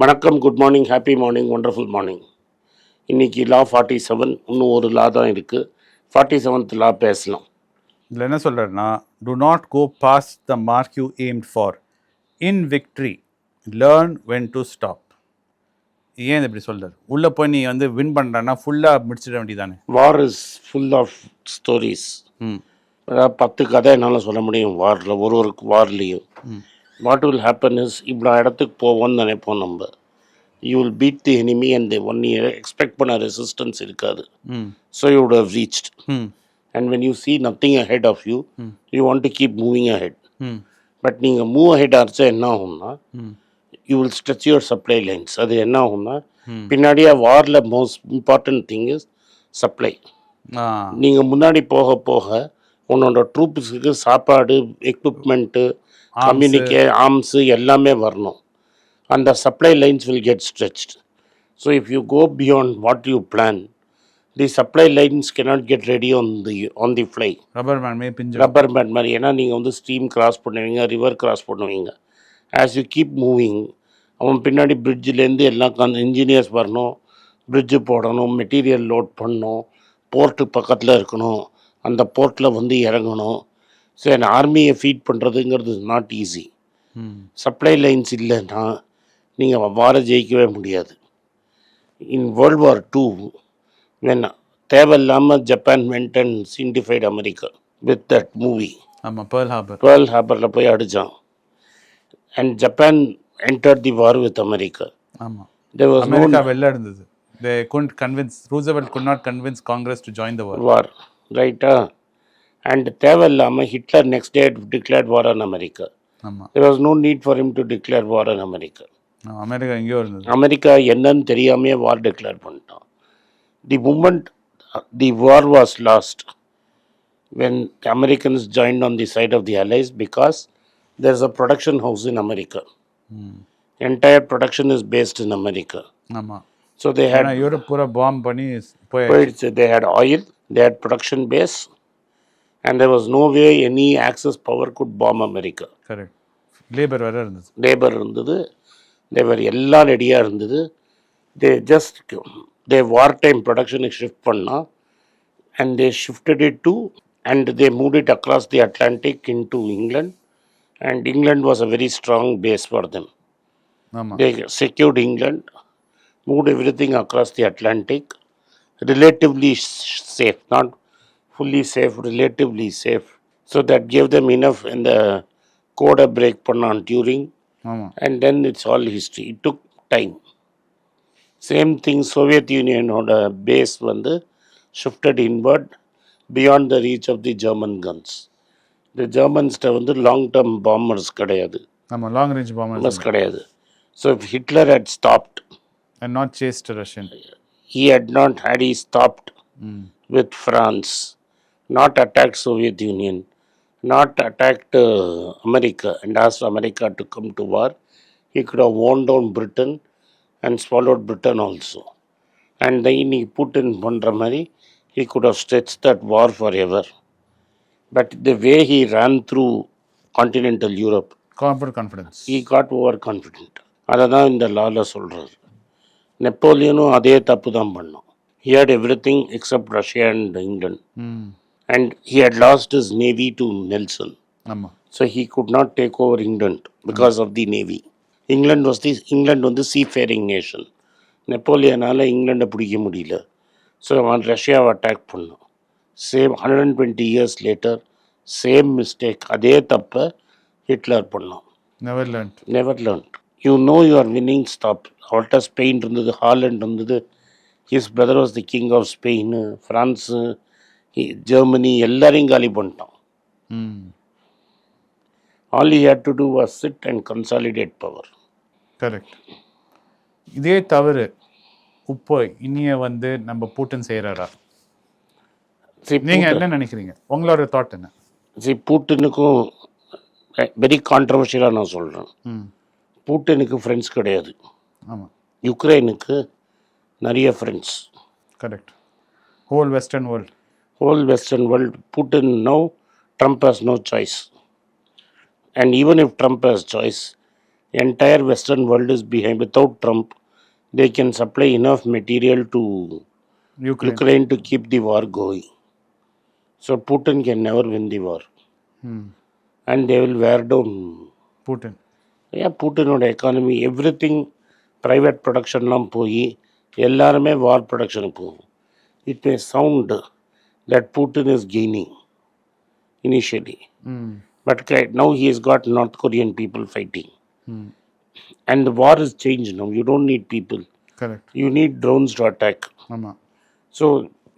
வணக்கம் good morning happy morning wonderful morning இன்னைக்கு லா ஃபார்ட்டி செவன் இன்னும் ஒரு லா தான் இருக்குது ஃபார்ட்டி செவன்த் லா பேசலாம். இதில் என்ன சொல்கிறாருன்னா do not go past the mark you aimed for in victory learn when to stop ஏன் இப்படி சொல்றாரு உள்ளே போய் நீ வந்து வின் பண்ணுறன்னா ஃபுல்லாக முடிச்சிட வேண்டியதானே war is full of stories ம். அதாவது பத்து கதை என்னால் சொல்ல முடியும். வாரில் ஒரு ஒரு வார்லேயும் வாட் வில் ஹேப்பன் இஸ் இவ்வளோ இடத்துக்கு போவோம்னு நினைப்போம் நம்ம. You will beat the enemy and one year expect பண்ண ரெசிஸ்டன்ஸ் இருக்காது. So you would have reached. ம். And when you see nothing ahead of you you want to keep moving ahead. ம். But நீங்கள் மூவ் அஹெட் ஆச்சா என்ன ஆகும்னா you will stretch your supply lines அது என்ன ஆகும்னா பின்னாடியே வாரில் most important thing is supply நீங்கள் முன்னாடி போக போக உன்னோட ட்ரூப்ஸுக்கு சாப்பாடு எக்யூப்மெண்ட்டு கம்யூனிகே ஆர்ம்ஸு எல்லாமே வரணும். அந்த supply lines will get stretched so if you go beyond what you plan the supply lines cannot get ready on the on the fly rubber பிஞ்சு ரப்பர் பேண்ட் மாதிரி. ஏன்னா நீங்கள் வந்து ஸ்ட்ரீம் கிராஸ் பண்ணுவீங்க river cross பண்ணுவீங்க. As you keep moving அவன் பின்னாடி பிரிட்ஜிலேருந்து எல்லாம் இன்ஜினியர்ஸ் வரணும் பிரிட்ஜு போடணும் மெட்டீரியல் லோட் பண்ணணும் போர்ட்டு பக்கத்தில் இருக்கணும். அந்த போர்ட்டில் வந்து இறங்கணும். என் ஆர்மியை ஃபீட் பண்ணுறதுங்கிறது நாட் ஈஸி சப்ளை லைன்ஸ் இல்லைன்னா நீங்கள் வார ஜெயிக்கவே முடியாது. In world war two when தேவையில்லாமல் ஜப்பான் வெண்ட் அண்ட் சிண்டிஃபைட் அமெரிக்கா வித் தட் மூவி ஆமாம் பேர்ல் ஹார்பர் பேர்ல் ஹார்பரில் போய் அடித்தான் and Japan enter the war with America ஆமாம் அமெரிக்கா வெளில இருந்தது. They could convince Roosevelt could not convince Congress to join the war war ரைட்டா and தேவையில்லாமல் Hitler next day declared war on America there was no need for him to declare war on America America எங்கேயோ இருந்தது America என்னன்னு தெரியாமையே war declare பண்ணிட்டான் the moment the war was lost when the Americans joined on the side of the Allies because there's a production house in America. ம் Entire production is based in America. ஆமாம் So they had ஏன்னா Europe பூரா bomb பண்ணி போய் they had oil, they had production base, and there was no way any Axis power could bomb America. Correct labour வேற இருந்தது. Labour இருந்தது. தேவர் எல்லாம் ரெடியாக இருந்தது. They just they war time ப்ரொடக்ஷனுக்கு shift பண்ணால் and they shifted it to and they move it across the Atlantic into England and England was a very strong base for them they secured England, moved everything across the Atlantic, relatively s- safe, not fully safe, relatively safe. So that gave them enough in the code break பண்ணான் during, ஆமாம் and then it's all history. It took time. Same thing, Soviet Union ஓட base வந்து shifted inward beyond the reach of the German guns. The Germans வந்து long term bombers கிடையாது ஆமாம் long range பாம்பர் bombers கிடையாது so if Hitler had stopped and not chased Russian he had not had he stopped ம் with France, Not attacked Soviet Union, not attacked uh, America and asked America to come to war, he could have worn down Britain and swallowed Britain also. And then he put in பண்ற மாதிரி he could have stretched that war forever. But the way he ran through continental Europe, காம்பர் confidence he got overconfident. அதை தான் இந்த லாவில் சொல்கிறாரு நெப்போலியனும் அதே தப்பு தான் பண்ணோம் he had everything except Russia and England. He had lost his navy to Nelson. ஆமாம் So he could not take over England because of the navy. England was the England வந்து seafaring nation. நெப்போலியனால் இங்கிலாண்டை பிடிக்க முடியல. So அவன் ரஷ்யாவை attack பண்ணான். Same hundred and twenty years later same mistake அதே தப்பை Hitler பண்ணான். Never learned never learn you know winning stop அவர்கிட்ட ஸ்பெயின் இருந்தது ஹாலண்ட் இருந்தது. His brother was the king of Spain France Germany எல்லாரையும் காலி பண்ணிட்டான் ம். All you had to do was sit and consolidate power correct இதே தவறு இப்போ இனிய வந்து நம்ம பூட்டன் செய்கிறாரா நீங்க என்ன நினைக்கிறீங்க? உங்களோட தாட் என்ன? சி பூட்டினுக்கும் வெரி கான்ட்ரவர்ஷியலாக நான் சொல்கிறேன் ம். பூட்டினுக்கு ஃப்ரெண்ட்ஸ் கிடையாது. ஆமாம் யுக்ரைனுக்கு நிறைய friends correct whole Western world whole Western world, Putin now, Trump has no choice. And even if Trump has choice, entire Western world is behind. Without Trump, they can supply enough material to Ukraine Ukraine to keep the war going. So Putin can never win the war, ம் and they will wear down. Putin Yeah, Putinோட economy every thing private ப்ரொடக்ஷன்லாம் போய் எல்லாருமே war ப்ரொடக்ஷனுக்கு போகும் it May sound that Putin is gaining initially ம் but now he is got North Korean people fighting ம் and the war is changed now you don't need people correct you need drones to attack ஆமாம் so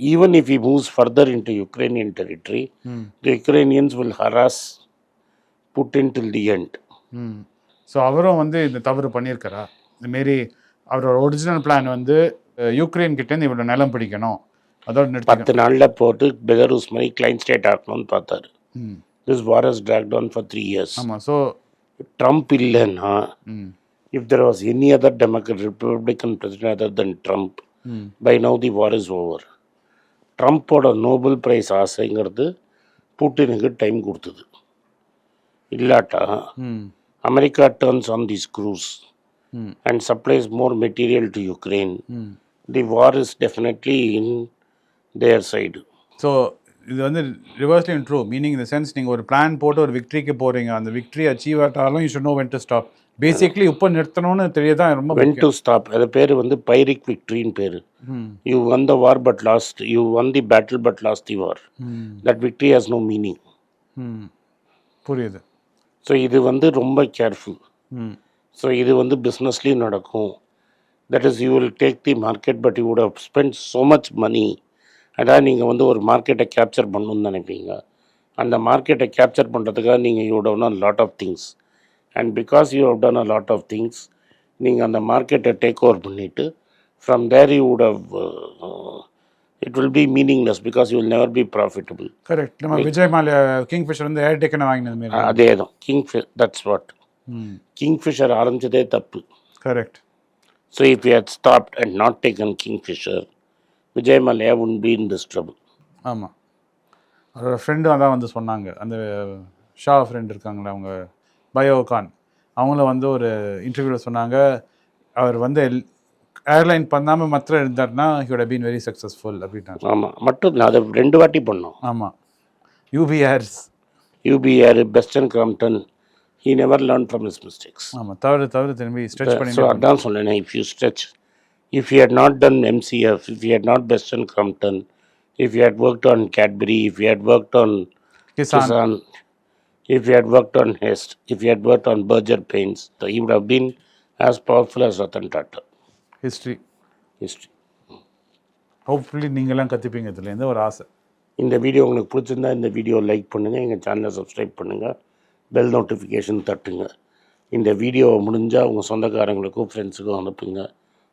even if he moves further into ukrainian territory ம் the ukrainians will harass putin till the end so அவரும் வந்து இந்த தவறு பண்ணியிருக்காரா இந்தமாரி அவரோட original plan வந்து Ukraine கிட்டேருந்து இவ்வளோ நிலம் பிடிக்கணும் அதோட பத்து நாளில் போட்டு பெகரூஸ் மாதிரி கிளைன் ஸ்டேட் ஆக்கணும்னு பார்த்தாரு. This war has dragged on for three years ஆமாம் ஸோ ட்ரம்ப் இல்லைன்னா there was any other democrat republican president other than trump ம். by now the war is over. ட்ரம்ப்போட நோபல் பிரைஸ் ஆசைங்கிறது புட்டினுக்கு டைம் கொடுத்தது. இல்லாட்டா America turns on the screws and supplies more material to Ukraine the war is definitely in their side so இது வந்து reversely true meaning இந்த sense நீங்கள் ஒரு பிளான் போட்டு ஒரு விக்ட்ரிக்கு போகிறீங்க அந்த victory achieve ஆட்டாலும் you should know when to stop basically இப்போ நிறுத்தணும்னு தெரியதான் ரொம்ப வென். டு ஸ்டாப் அது பேர் வந்து பைரிக் விக்ட்ரின்னு பேர். You won the war but lost. You won the battle but lost the war. ம். That victory has no meaning. ம். புரியுது. ஸோ இது வந்து ரொம்ப கேர்ஃபுல் ஸோ இது வந்து பிஸ்னஸ்லேயும் நடக்கும். That is you will take the market but you would have spent so much money அதான் நீங்கள் வந்து ஒரு மார்க்கெட்டை கேப்சர் பண்ணணும்னு நினைப்பீங்க அந்த மார்க்கெட்டை கேப்சர் பண்ணுறதுக்காக நீங்கள் you down a lot of things and because you have done a lot of things நீங்கள் அந்த மார்க்கெட்டை டேக் ஓவர் பண்ணிவிட்டு from there you would have it will be meaningless because you will never be profitable correct நம்ம Vijay Mallya king Fisher வந்து ஏர் டேக்கனை வாங்கினது மாரி அதே தான். King that's what hmm. Kingfisher ஆரம்பிச்சதே தப்பு. Correct So if he had stopped and not taken Kingfisher, Vijay Malaya wouldn't be in this trouble. ஆமாம் அவரோட ஃப்ரெண்டும் அதான் வந்து சொன்னாங்க. அந்த ஷா ஃப்ரெண்ட் இருக்காங்களே அவங்க பயோகான். அவங்கள வந்து ஒரு இன்டர்வியூவில் சொன்னாங்க. அவர் வந்து ஏர்லைன் பண்ணாமல் மற்ற இருந்தார்னா ஹியோட பீன் வெரி சக்ஸஸ்ஃபுல் அப்படின்னாரு. ஆமாம் மட்டும் அதை ரெண்டு வாட்டி பண்ணோம். ஆமாம் யூபிஆர்ஸ் யூபிஆர் பெஸ்டன் கிராம்டன் he never learned from his mistakes. ஆமாம் தவறு தவறு திரும்பி ஸ்ட்ரெச் பண்ணி அதான் சொன்னேன் if you stretch, if he had not done MCF, if he had not Beston Crumpton, if he had worked on Cadbury, if he had worked on Kisan Kisan, if he had worked on Hest, if he had worked on Berger Paints, he would have been as powerful as Ratan Tata. History History. Hopefully நீங்களாம் கற்றுப்பீங்க இதுலேருந்து ஒரு ஆசை இந்த video உங்களுக்கு பிடிச்சிருந்தா இந்த video like பண்ணுங்கள் எங்கள் சேனலை சப்ஸ்கிரைப் பண்ணுங்கள் பெல் நோட்டிஃபிகேஷன் தட்டுங்க இந்த வீடியோவை முடிஞ்சால் உங்கள் சொந்தக்காரங்களுக்கும் ஃப்ரெண்ட்ஸுக்கும் அனுப்புங்க